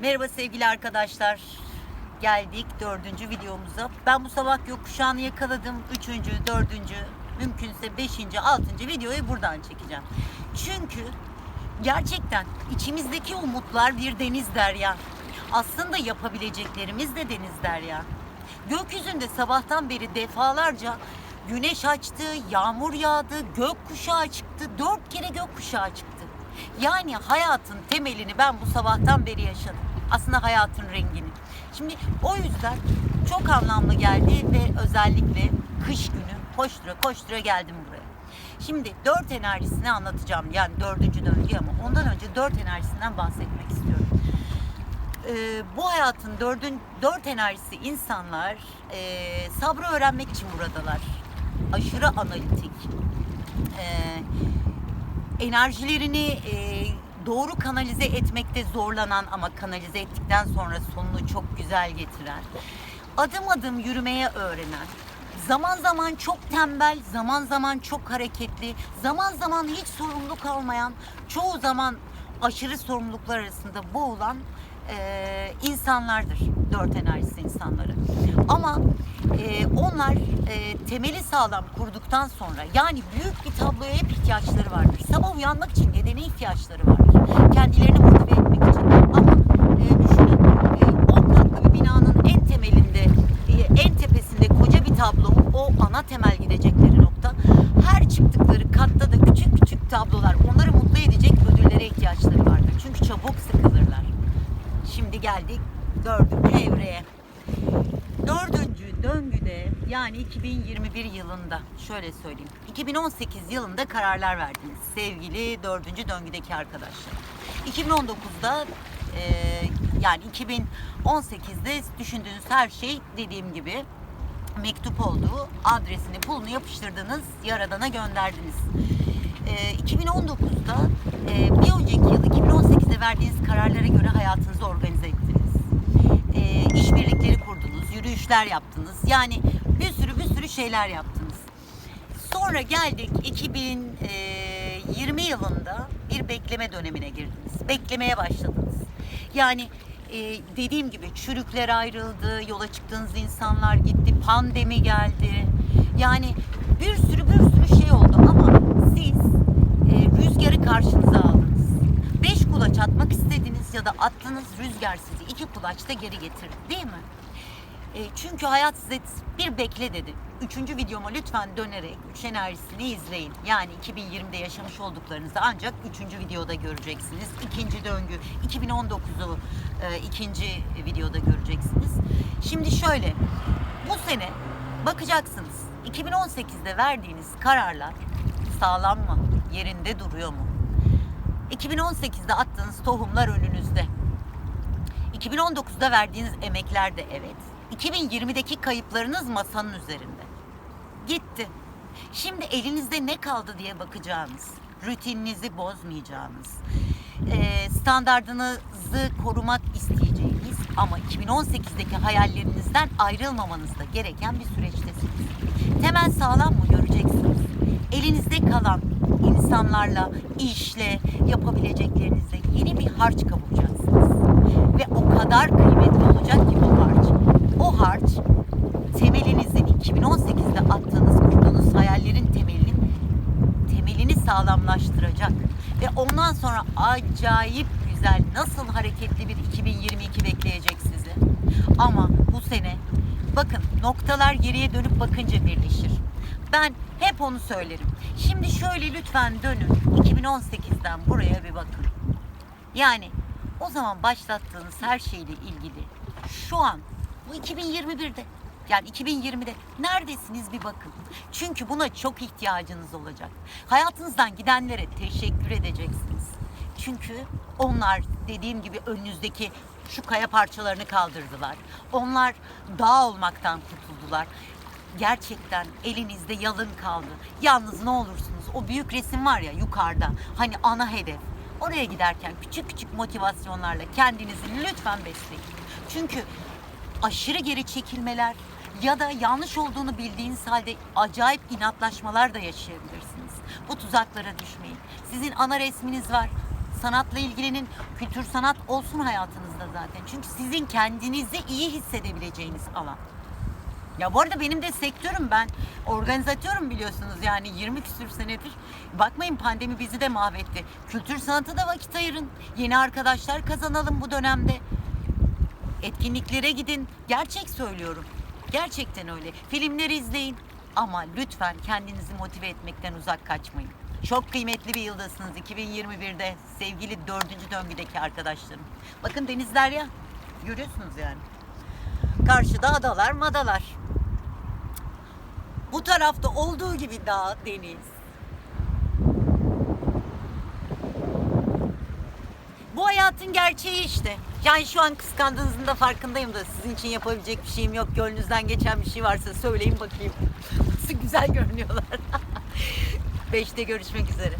Merhaba sevgili arkadaşlar. Geldik dördüncü videomuza. Ben bu sabah gökkuşağını yakaladım. Üçüncü, dördüncü, mümkünse beşinci, altıncı videoyu buradan çekeceğim. Çünkü gerçekten içimizdeki umutlar bir deniz derya. Aslında yapabileceklerimiz de deniz derya. Gökyüzünde sabahtan beri defalarca güneş açtı, yağmur yağdı, gökkuşağı çıktı. Dört kere gökkuşağı çıktı. Yani hayatın temelini ben bu sabahtan beri yaşadım. Aslında hayatın rengini. Şimdi o yüzden çok anlamlı geldi ve özellikle kış günü koştura koştura geldim buraya. Şimdi dört enerjisini anlatacağım. Yani dördüncü döngü ama ondan önce dört enerjisinden bahsetmek istiyorum. Ee, bu hayatın dördün, dört enerjisi insanlar e, sabrı öğrenmek için buradalar. Aşırı analitik. Ee, enerjilerini e, doğru kanalize etmekte zorlanan ama kanalize ettikten sonra sonunu çok güzel getiren, adım adım yürümeye öğrenen, zaman zaman çok tembel, zaman zaman çok hareketli, zaman zaman hiç sorumluluk almayan, çoğu zaman aşırı sorumluluklar arasında boğulan e, insanlardır. Dört enerjisi insanları. Ama e, onlar e, temeli sağlam kurduktan sonra yani büyük bir tabloya hep ihtiyaçları vardır. Sabah uyanmak için nedene ihtiyaçları vardır. Kendilerini motive etmek için. Ama e, düşünün e, 10 katlı bir binanın en temelinde, e, en tepesinde koca bir tablo. O ana temel gidecekleri nokta. Her çıktıkları katta da küçük küçük tablolar. Onları mutlu edecek ödüllere ihtiyaçları vardır. Çünkü çabuk sıkılırlar. Şimdi geldik dördüncü evreye. Yani 2021 yılında şöyle söyleyeyim. 2018 yılında kararlar verdiniz sevgili dördüncü döngüdeki arkadaşlar. 2019'da e, yani 2018'de düşündüğünüz her şey dediğim gibi mektup olduğu adresini pulunu yapıştırdınız yaradana gönderdiniz. E, 2019'da e, bir önceki yıl 2018'de verdiğiniz kararlara göre hayatınızı organize ettiniz. E, işbirlikleri kurdunuz, yürüyüşler yaptınız. Yani bir sürü bir sürü şeyler yaptınız. Sonra geldik 2020 yılında bir bekleme dönemine girdiniz. Beklemeye başladınız. Yani e, dediğim gibi çürükler ayrıldı, yola çıktığınız insanlar gitti, pandemi geldi. Yani bir sürü bir sürü şey oldu ama siz e, rüzgarı karşınıza aldınız. Beş kulaç atmak istediniz ya da attınız rüzgar sizi iki kulaçta geri getirdi değil mi? E, çünkü hayat size bir bekle dedi. Üçüncü videoma lütfen dönerek üç enerjisini izleyin. Yani 2020'de yaşamış olduklarınızı ancak üçüncü videoda göreceksiniz. İkinci döngü 2019'u e, ikinci videoda göreceksiniz. Şimdi şöyle bu sene bakacaksınız 2018'de verdiğiniz kararlar sağlam mı? Yerinde duruyor mu? 2018'de attığınız tohumlar önünüzde. 2019'da verdiğiniz emekler de evet. 2020'deki kayıplarınız masanın üzerinde. Gitti. Şimdi elinizde ne kaldı diye bakacağınız, rutininizi bozmayacağınız, eee, standardınızı korumak isteyeceğiniz ama 2018'deki hayallerinizden ayrılmamanız da gereken bir süreçtesiniz. Temel sağlam mı göreceksiniz. Elinizde kalan insanlarla, işle, yapabileceklerinizle yeni bir harç kavuracaksınız. Ve o kadar kıymetli olacak ki. O harç temelinizin 2018'de attığınız, kurduğunuz hayallerin temelinin temelini sağlamlaştıracak. Ve ondan sonra acayip güzel, nasıl hareketli bir 2022 bekleyecek sizi. Ama bu sene bakın noktalar geriye dönüp bakınca birleşir. Ben hep onu söylerim. Şimdi şöyle lütfen dönün 2018'den buraya bir bakın. Yani o zaman başlattığınız her şeyle ilgili şu an bu 2021'de yani 2020'de neredesiniz bir bakın. Çünkü buna çok ihtiyacınız olacak. Hayatınızdan gidenlere teşekkür edeceksiniz. Çünkü onlar dediğim gibi önünüzdeki şu kaya parçalarını kaldırdılar. Onlar dağ olmaktan kurtuldular. Gerçekten elinizde yalın kaldı. Yalnız ne olursunuz o büyük resim var ya yukarıda. Hani ana hedef. Oraya giderken küçük küçük motivasyonlarla kendinizi lütfen besleyin. Çünkü aşırı geri çekilmeler ya da yanlış olduğunu bildiğiniz halde acayip inatlaşmalar da yaşayabilirsiniz. Bu tuzaklara düşmeyin. Sizin ana resminiz var. sanatla ilgilenin, kültür sanat olsun hayatınızda zaten. Çünkü sizin kendinizi iyi hissedebileceğiniz alan. Ya bu arada benim de sektörüm ben organizatörüm biliyorsunuz yani 20 küsür senedir. Bakmayın pandemi bizi de mahvetti. Kültür sanata da vakit ayırın. Yeni arkadaşlar kazanalım bu dönemde. Etkinliklere gidin. Gerçek söylüyorum. Gerçekten öyle. Filmleri izleyin. Ama lütfen kendinizi motive etmekten uzak kaçmayın. Çok kıymetli bir yıldasınız 2021'de sevgili dördüncü döngüdeki arkadaşlarım. Bakın denizler ya. Görüyorsunuz yani. Karşıda adalar madalar. Bu tarafta olduğu gibi dağ, deniz. Bu hayatın gerçeği işte. Yani şu an kıskandığınızın da farkındayım da sizin için yapabilecek bir şeyim yok. Gönlünüzden geçen bir şey varsa söyleyin bakayım. Nasıl güzel görünüyorlar. Beşte görüşmek üzere.